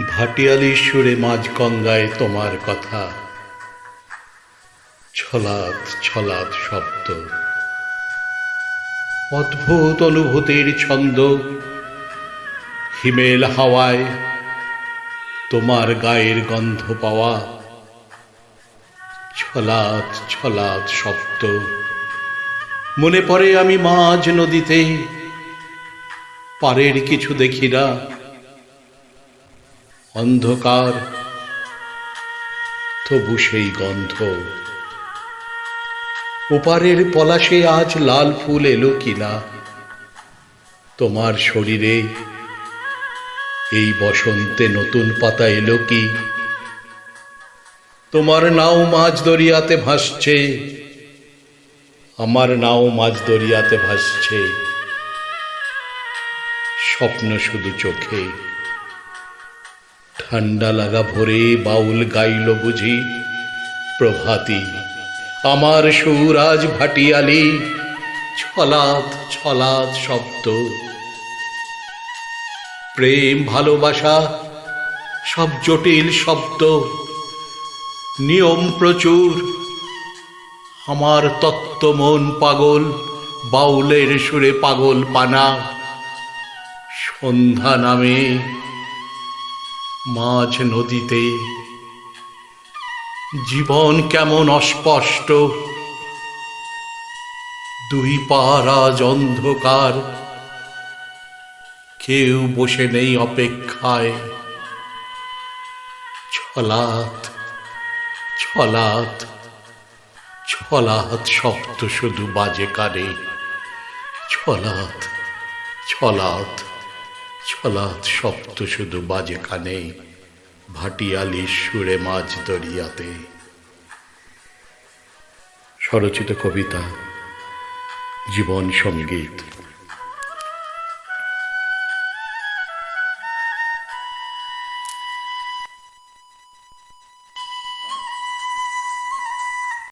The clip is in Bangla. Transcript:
ভাটিয়ালি সুরে মাঝ গঙ্গায় তোমার কথা। ছলাৎ ছলাৎ শব্দ। অদ্ভুত অনুভূতির ছন্দ। হিমেল হাওয়ায় তোমার গায়ের গন্ধ পাওয়া। ছলাৎ ছলাৎ শব্দ। মনে পড়ে আমি মাঝ নদীতে। পারের কিছু দেখি না। অন্ধকার, তবু সেই গন্ধ। ওপারের পলাশে আজ লাল ফুল এলো কিনা? তোমার শরীরে এই বসন্তে নতুন পাতা এলো কি? তোমার নাও মাছ দরিয়াতে ভাসছে। আমার নাও মাছ দরিয়াতে ভাসছে। স্বপ্ন শুধু চোখে ঠান্ডা লাগা ভোরে বাউল গাইল বুঝি, প্রভাতী, আমার সুর আজ ভাটিয়ালি, ছলাৎ ছলাৎ শব্দ। প্রেম, ভালোবাসা, সব জটিল শব্দ। নিয়ম প্রচুর, আমার তত্ত্ব মন পাগল, বাউলের সুরে পাগল পানা। সন্ধ্যা নামে মাঝ নদীতে। জীবন কেমন অস্পষ্ট। দুই পারাজ অন্ধকার। কেউ বসে নেই অপেক্ষায়। ছলাত ছলাৎ ছলাৎ শব্দ শুধু বাজে কানে। ছলাৎ ছলাৎ। ছলাৎ শব্দ শুধু বাজে কানে ভাটিয়ালি সুরে মাছ দরিয়াতে। স্বরচিত কবিতা জীবন সংগীত।